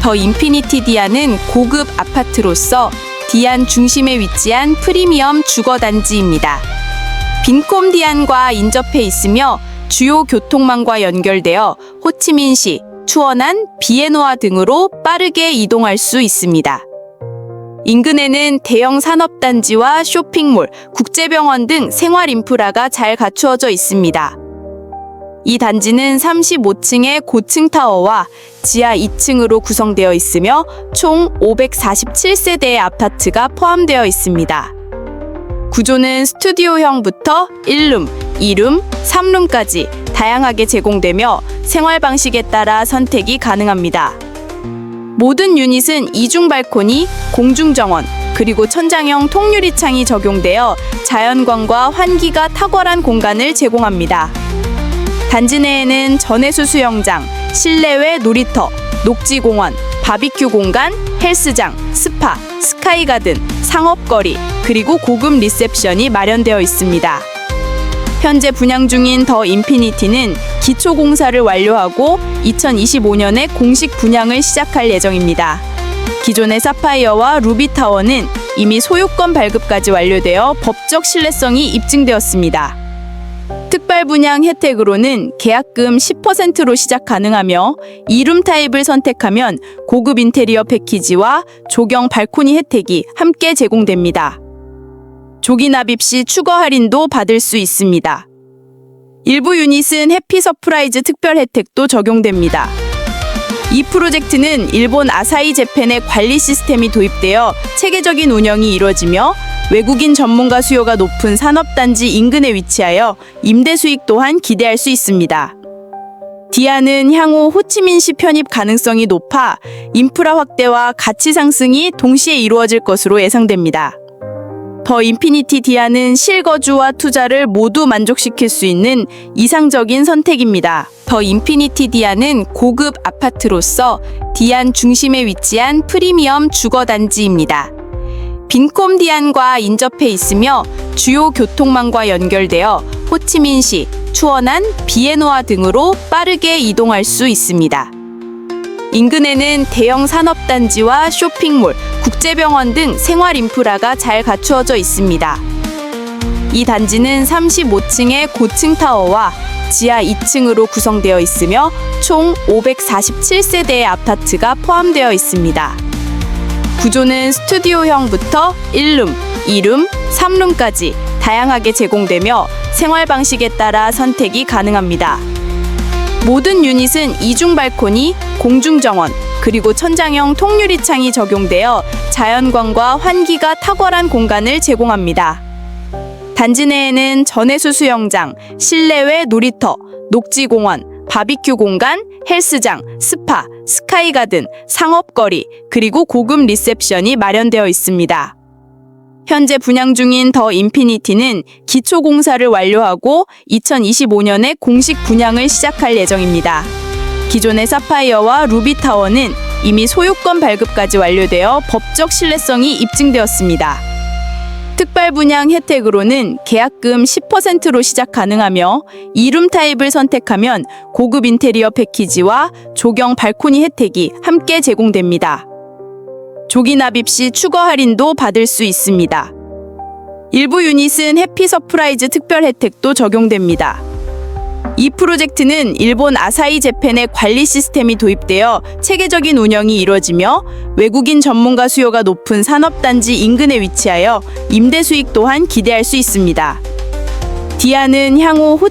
더 인피니티 디아는 고급 아파트로서 디안 중심에 위치한 프리미엄 주거 단지입니다. 빈콤 디안과 인접해 있으며 주요 교통망과 연결되어 호치민시, 추원안, 비에노아 등으로 빠르게 이동할 수 있습니다. 인근에는 대형 산업단지와 쇼핑몰, 국제병원 등 생활 인프라가 잘 갖추어져 있습니다. 이 단지는 35층의 고층 타워와 지하 2층으로 구성되어 있으며 총 547세대의 아파트가 포함되어 있습니다. 구조는 스튜디오형부터 1룸, 2룸, 3룸까지 다양하게 제공되며 생활 방식에 따라 선택이 가능합니다. 모든 유닛은 이중 발코니, 공중 정원, 그리고 천장형 통유리창이 적용되어 자연광과 환기가 탁월한 공간을 제공합니다. 단지 내에는 전해수 수영장, 실내외 놀이터, 녹지공원, 바비큐 공간, 헬스장, 스파, 스카이가든, 상업거리, 그리고 고급 리셉션이 마련되어 있습니다. 현재 분양 중인 더 인피니티는 기초 공사를 완료하고 2025년에 공식 분양을 시작할 예정입니다. 기존의 사파이어와 루비타워는 이미 소유권 발급까지 완료되어 법적 신뢰성이 입증되었습니다. 특발 분양 혜택으로는 계약금 10%로 시작 가능하며 이룸 타입을 선택하면 고급 인테리어 패키지와 조경 발코니 혜택이 함께 제공됩니다. 조기 납입 시 추가 할인도 받을 수 있습니다. 일부 유닛은 해피 서프라이즈 특별 혜택도 적용됩니다. 이 프로젝트는 일본 아사히 재팬의 관리 시스템이 도입되어 체계적인 운영이 이루어지며 외국인 전문가 수요가 높은 산업단지 인근에 위치하여 임대 수익 또한 기대할 수 있습니다. 디아는 향후 호치민시 편입 가능성이 높아 인프라 확대와 가치 상승이 동시에 이루어질 것으로 예상됩니다. 더 인피니티 디아는 실거주와 투자를 모두 만족시킬 수 있는 이상적인 선택입니다. 더 인피니티 디아는 고급 아파트로서 디안 중심에 위치한 프리미엄 주거 단지입니다. 빈콤 디안과 인접해 있으며 주요 교통망과 연결되어 호치민시, 추원안, 비에노아 등으로 빠르게 이동할 수 있습니다. 인근에는 대형 산업단지와 쇼핑몰, 국제병원 등 생활 인프라가 잘 갖추어져 있습니다. 이 단지는 35층의 고층 타워와 지하 2층으로 구성되어 있으며 총 547세대의 아파트가 포함되어 있습니다. 구조는 스튜디오형부터 1룸, 2룸, 3룸까지 다양하게 제공되며 생활 방식에 따라 선택이 가능합니다. 모든 유닛은 이중 발코니, 공중 정원, 그리고 천장형 통유리 창이 적용되어 자연광과 환기가 탁월한 공간을 제공합니다. 단지 내에는 전해수 수영장, 실내외 놀이터, 녹지공원, 바비큐 공간, 헬스장, 스파, 스카이가든, 상업거리, 그리고 고급 리셉션이 마련되어 있습니다. 현재 분양 중인 더 인피니티는 기초 공사를 완료하고 2025년에 공식 분양을 시작할 예정입니다. 기존의 사파이어와 루비 타워는 이미 소유권 발급까지 완료되어 법적 신뢰성이 입증되었습니다. 특발 분양 혜택으로는 계약금 10%로 시작 가능하며 이룸 타입을 선택하면 고급 인테리어 패키지와 조경 발코니 혜택이 함께 제공됩니다. 조기 납입 시 추가 할인도 받을 수 있습니다. 일부 유닛은 해피 서프라이즈 특별 혜택도 적용됩니다. 이 프로젝트는 일본 아사히 재팬의 관리 시스템이 도입되어 체계적인 운영이 이루어지며 외국인 전문가 수요가 높은 산업단지 인근에 위치하여 임대 수익 또한 기대할 수 있습니다. 디아는 향후 호